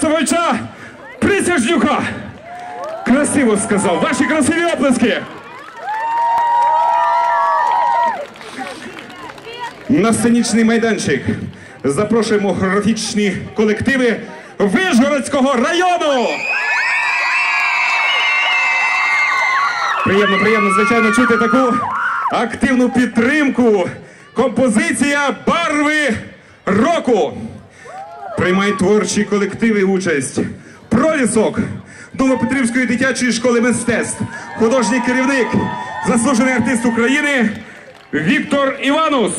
Савича Присяжнюка. Красиво сказав. Ваші красиві оплески. На сценічний майданчик запрошуємо графічні колективи Вишгородського району. Приємно, приємно, звичайно, чути таку активну підтримку. Композиція барви року. Приймають творчі колективи участь. Пролісок Новопетрівської дитячої школи мистецтв. Художній керівник, заслужений артист України Віктор Іванус.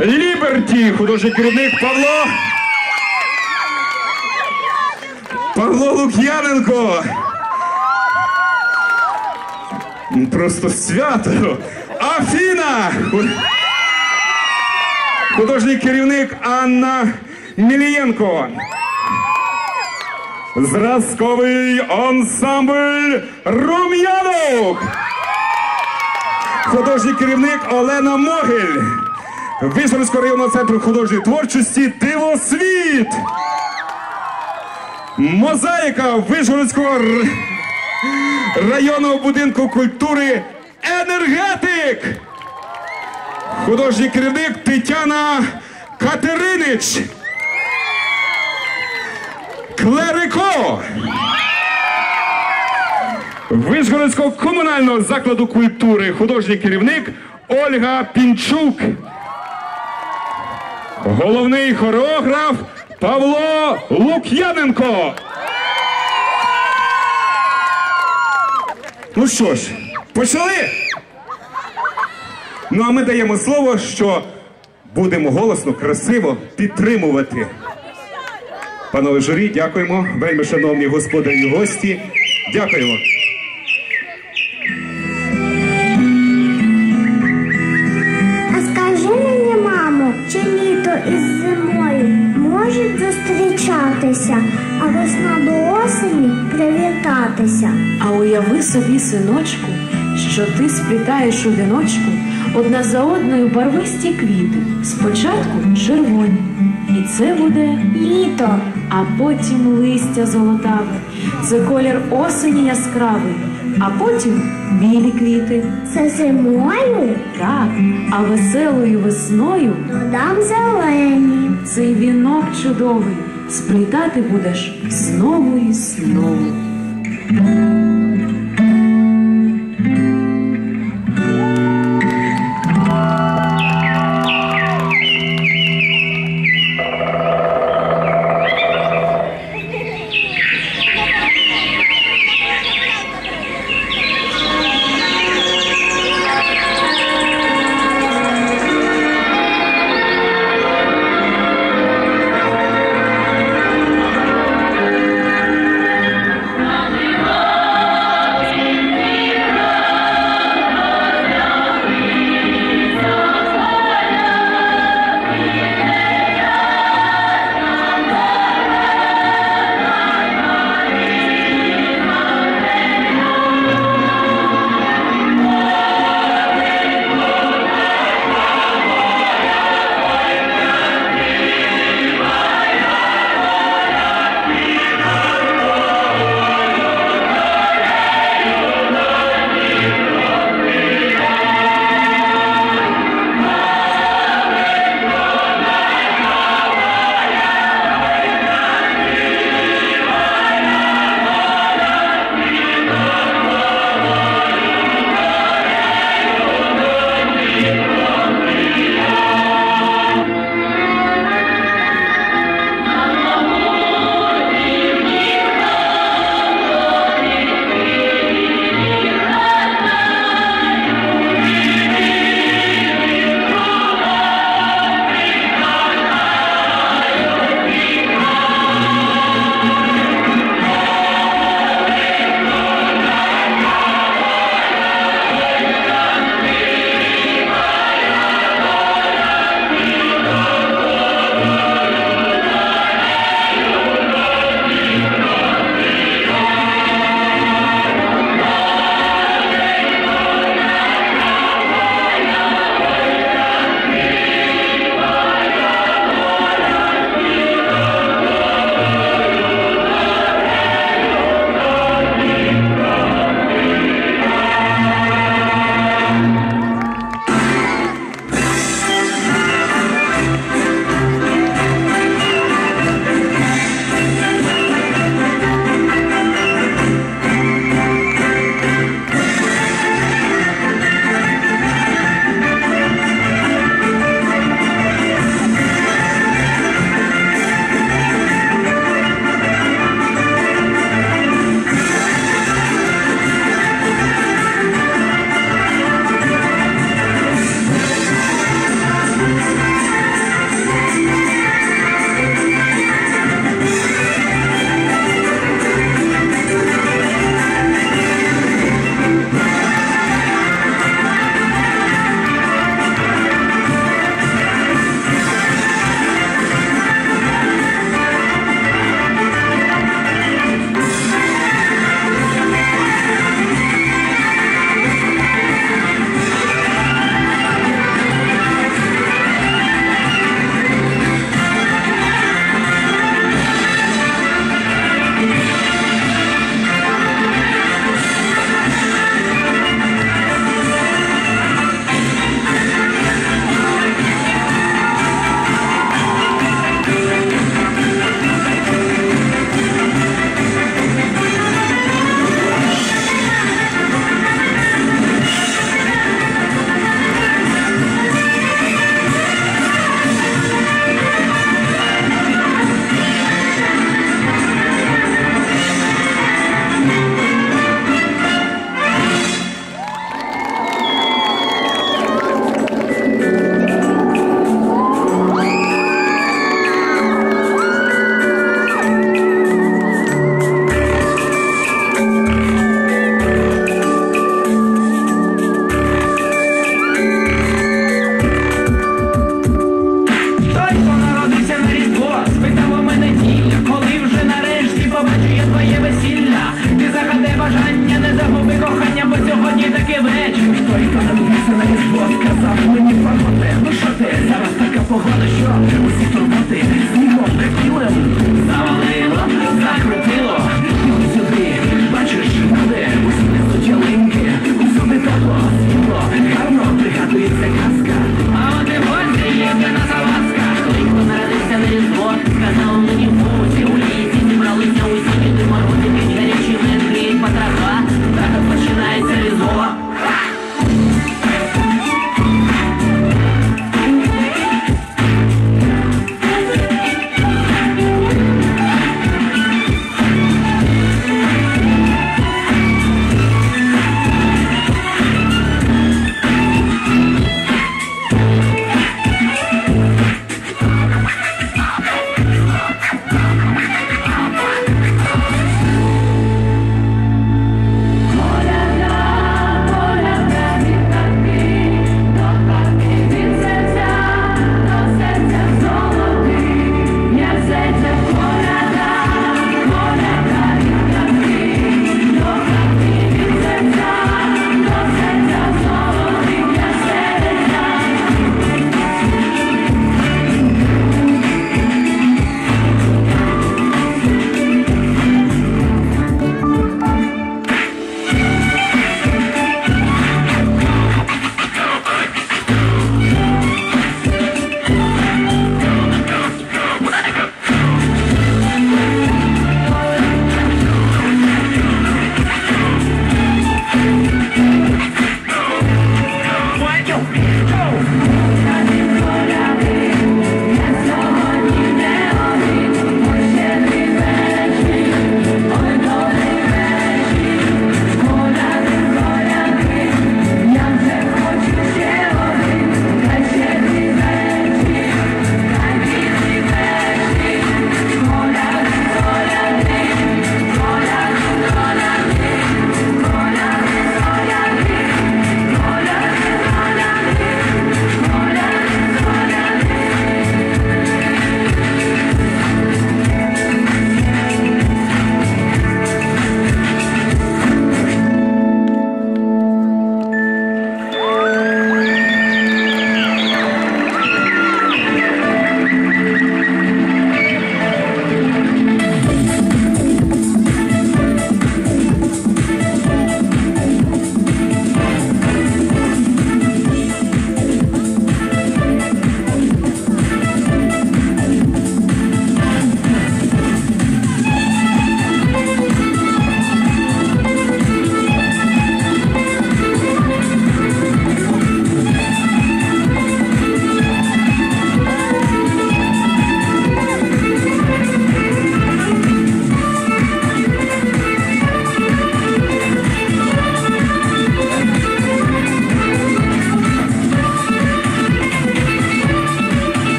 Ліберті, художній керівник Павло. Павло Лук'яненко. Просто свято. Афіна. Художній керівник Анна Мілієнко. Зразковий ансамбль Рум'янок. Художній керівник Олена Могиль. Вишгородського районного центру художньої творчості Дивосвіт. Мозаїка Вишгородського районного будинку культури Енергетик. Художній керівник Тетяна Катеринич. Клерико. Вишгородського комунального закладу культури художній керівник Ольга Пінчук. Головний хореограф Павло Лук'яненко. Ну що ж, почали? Ну а ми даємо слово, що будемо голосно, красиво підтримувати. Панове журі, дякуємо. Вельми шановні господарі і гості. Дякуємо. А скажи мені, мамо, чи літо із зимою можуть зустрічатися, а весна до осені привітатися? А уяви собі, синочку, що ти сплітаєш у віночку одна за одною барвисті квіти. Спочатку червоні, і це буде, Літо, а потім листя золотаве. Це колір осені яскравий, а потім білі квіти. це зимою Так, а веселою весною додам зелені. цей вінок чудовий сплітати будеш знову і знову.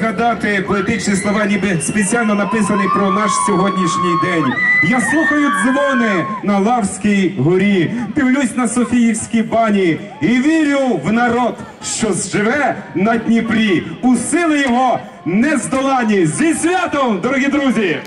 Згадати поетичні слова, ніби спеціально написані про наш сьогоднішній день. Я слухаю дзвони на Лавській горі, дивлюсь на Софіївські бані і вірю в народ, що живе на Дніпрі. У сили його нездолані. Зі святом, дорогі друзі!